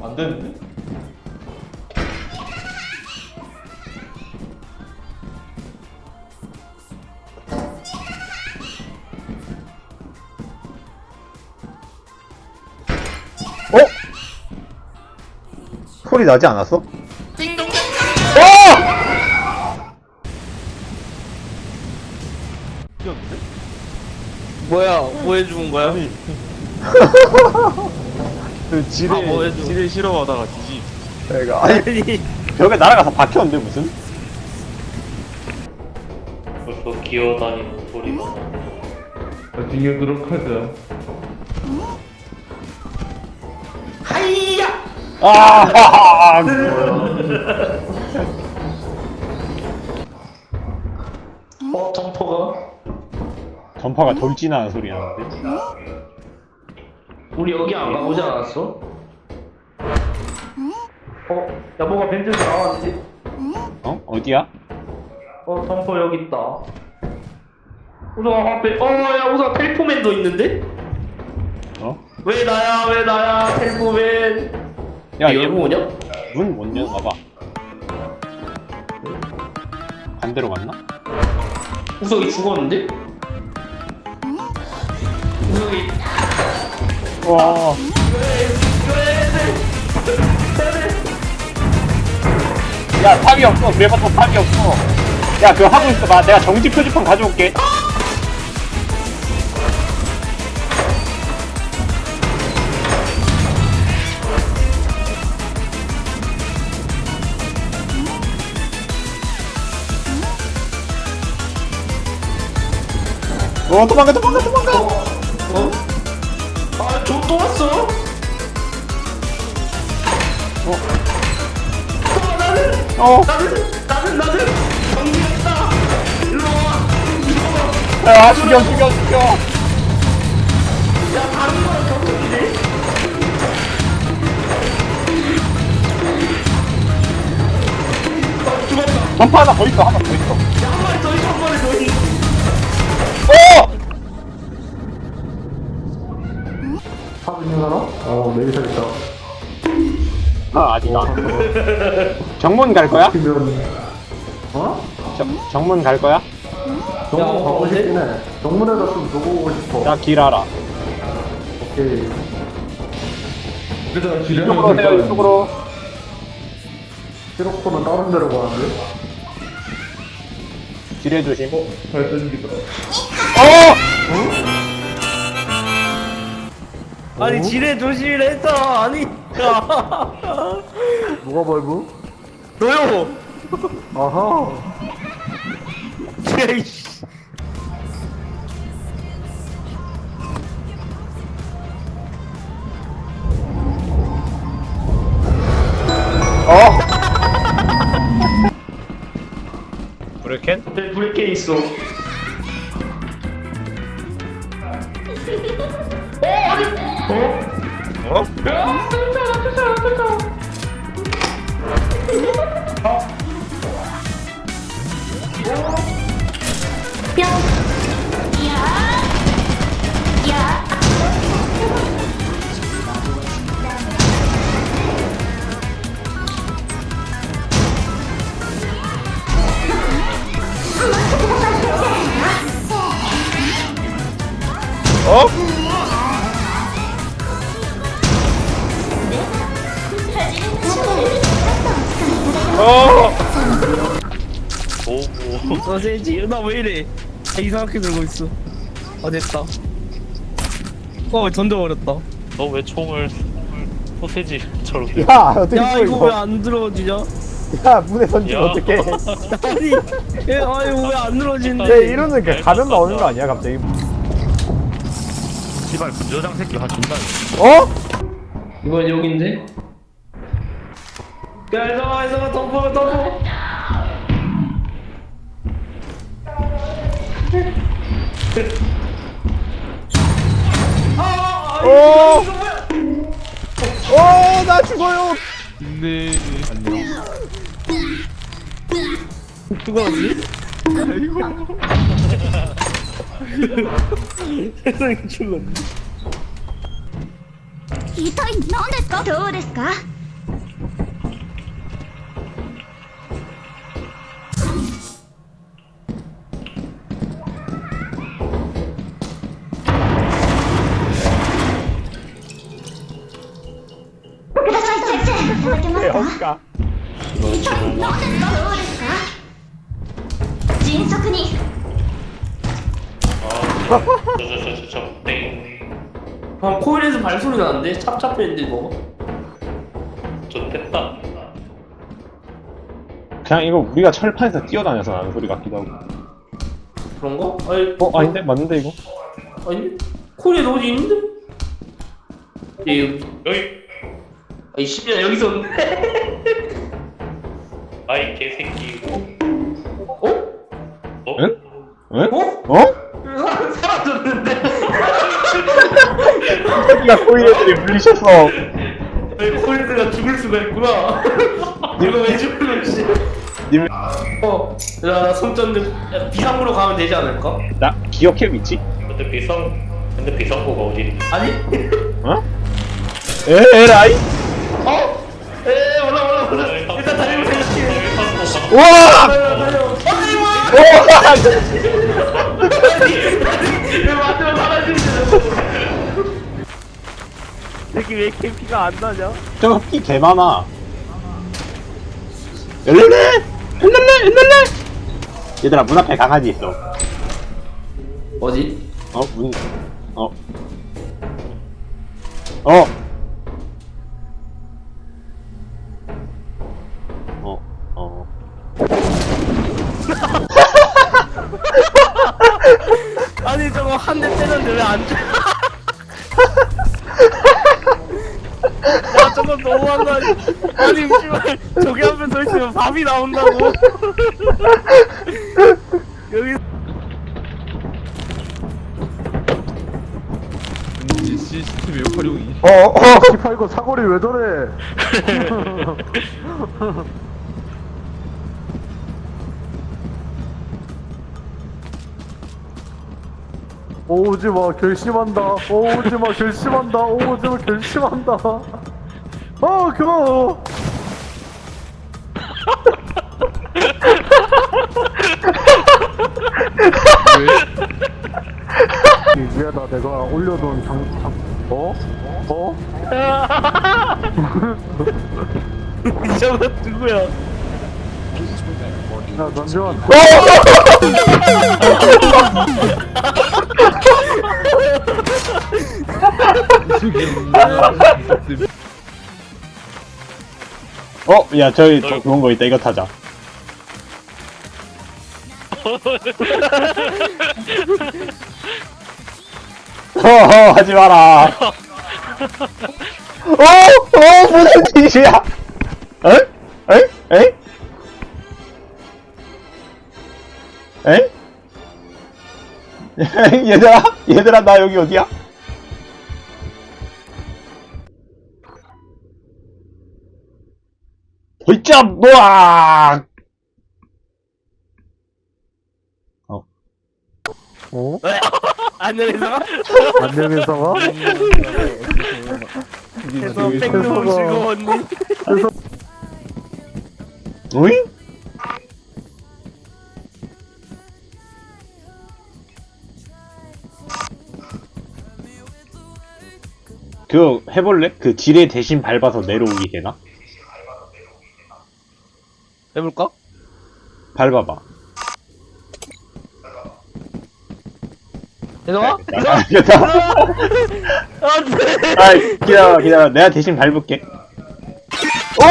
안 되는데? 어? 소리 나지 않았어? 어! 뭐야 뭐 해준 거야? 아니 그 지뢰 아, 뭐 해줘. 지뢰 실험하다가 뒤지 내가 아니 아니 벽에 날아가서 박혔는데 무슨? 벌써 기어다니는 소리가 나. 뒤에도록 하자 아! 어 점퍼가 전파가 돌진하는 소리 나는데. 우리 여기 안 가보지 않았어? 어? 야 뭐가 벤트에서 나왔는데? 어? 어디야? 어 점퍼 여기 있다 우성아 앞에 어야 우성아 텔포맨도 있는데? 어? 왜 나야 왜 나야 텔포맨 야, 얘 열고 오냐? 문못 열어봐. 반대로 갔나? 우성이 죽었는데? 우성이 와. 야, 탑이 없어. 그래봤자 탑이 없어. 야, 그거 하고 있어 봐. 내가 정지 표지판 가져올게. 어, 도망가, 도망가, 도망가! 또 왔어? 어. 어 나는 어, 나는 나는 나는 정리했다 일로 와 일로 야, 죽여, 죽여, 죽여. 와야 다른 거랑 겹쳐지네 어 죽었다 전파 하나 더 있어, 하나 더 있어. 어, 내리셔 있다. 아, 아니다. 정문 갈 거야? 그러면, 어? 정, 정문 갈 거야? 정문 야, 가고 어디? 싶긴 해. 정문에다 좀 두고 오고 싶어. 나 길 알아. 오케이. 그래서 이쪽으로 오세요, 이쪽으로. 시로코는 다른 데로 가는데? 지뢰 조심. 어? 발 던지더라 아니 지뢰 조심이라 했잖아 아니 야 누가 벌브? 너요 아하. 야이씨 어? 브레켄? 내 불에 있어 어? 어? 어? 오고 너 세지 나 왜 이래 이상하게 들고 있어 아 됐다 어 던져버렸다 너 왜 총을 소세지 처럼 야, 어떻게 야또 이거 왜 안 들어지냐 야, 문에 던지면 야. 어떡해. 아니 얘 아니 왜안 얘 들어지는데 이러는 게 가면 나오는 거 아니야, 갑자기? 씨발 분저장 새끼 한 존나 어? 이건 여긴데 야 이성아 이성아 덤퍼 덤퍼 아, 어! 이거 뭐야? 어, 나 죽어요! 네 안녕 죽었지? 아이고 세상에 죽었네 一体何ですかどうですか いただけますか一体何ですかどうですか迅速に 아, 저저저저 땡. 방 코일에서 발소리 나는데 찹찹했는데 이거 좀 됐다. 그냥 이거 우리가 철판에서 뛰어다녀서 나는 소리 같기도 하고 그런가? 아니 어 아닌데 맞는데 이거 아니 코일에 어디 있는데? 예 여기 여기 아이 씨야 여기서 있는데 아이 개새끼. 어? 어? 응? 응? 어? 어? 사라졌는데 새끼가 코일애들이 물리셨어 아니 코일드가 죽을 수가 있구나 이거 왜 죽는 씨 님, 어, 야, 손전등 야, 비상구로 가면 되지 않을까? 나 기억해 미치? 근데 비상 근데 비상구가 어디 있니? 아니? 어? 에라이? 우와! 달려, 달려. 우와! 왜 마지막 사라지는 저거 피 개 많아 엘렐레! 엘렐레! 엘렐레! 얘들아 문 앞에 강아지 있어 어디? 어? 문... 어? 어? 어? 어? 아니, 저거 한 안 죽어? 야, 저거 너무한 거 아니야? 아니, 씨발, 저기 앞에 서 있으면 밥이 나온다고. 여기 이 시스템의 활용이 어, 어, 기파 이거 사거리 왜 저래? 오지 마, 결심한다. 오지 마, 결심한다. 오지 마, 결심한다. 어, 그거. 이 위에다 내가 올려둔 장, 장, 어? 어? 저거 누구야? 야, 전지원. 어? 야 저기 저 좋은 거 있다 이거 타자 허허 하지 마라 어? 어? 무슨 짓이야 어? 에? 에? 에? 얘들아? 얘들아 나 여기 어디야? 홀짝 뭐야 어? 안녕히서 안녕히서 봐. 해서 해서가- 즐거웠니? 오잉? 그거 해볼래? 그 지뢰 대신 밟아서 내려오기 되나? 해볼까? 밟아봐. 혜성아? 혜성아? 아 기다려 아, 아, 기다려 내가 대신 밟을게. 오!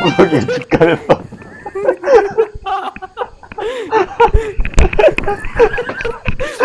어, 여기 직관했어.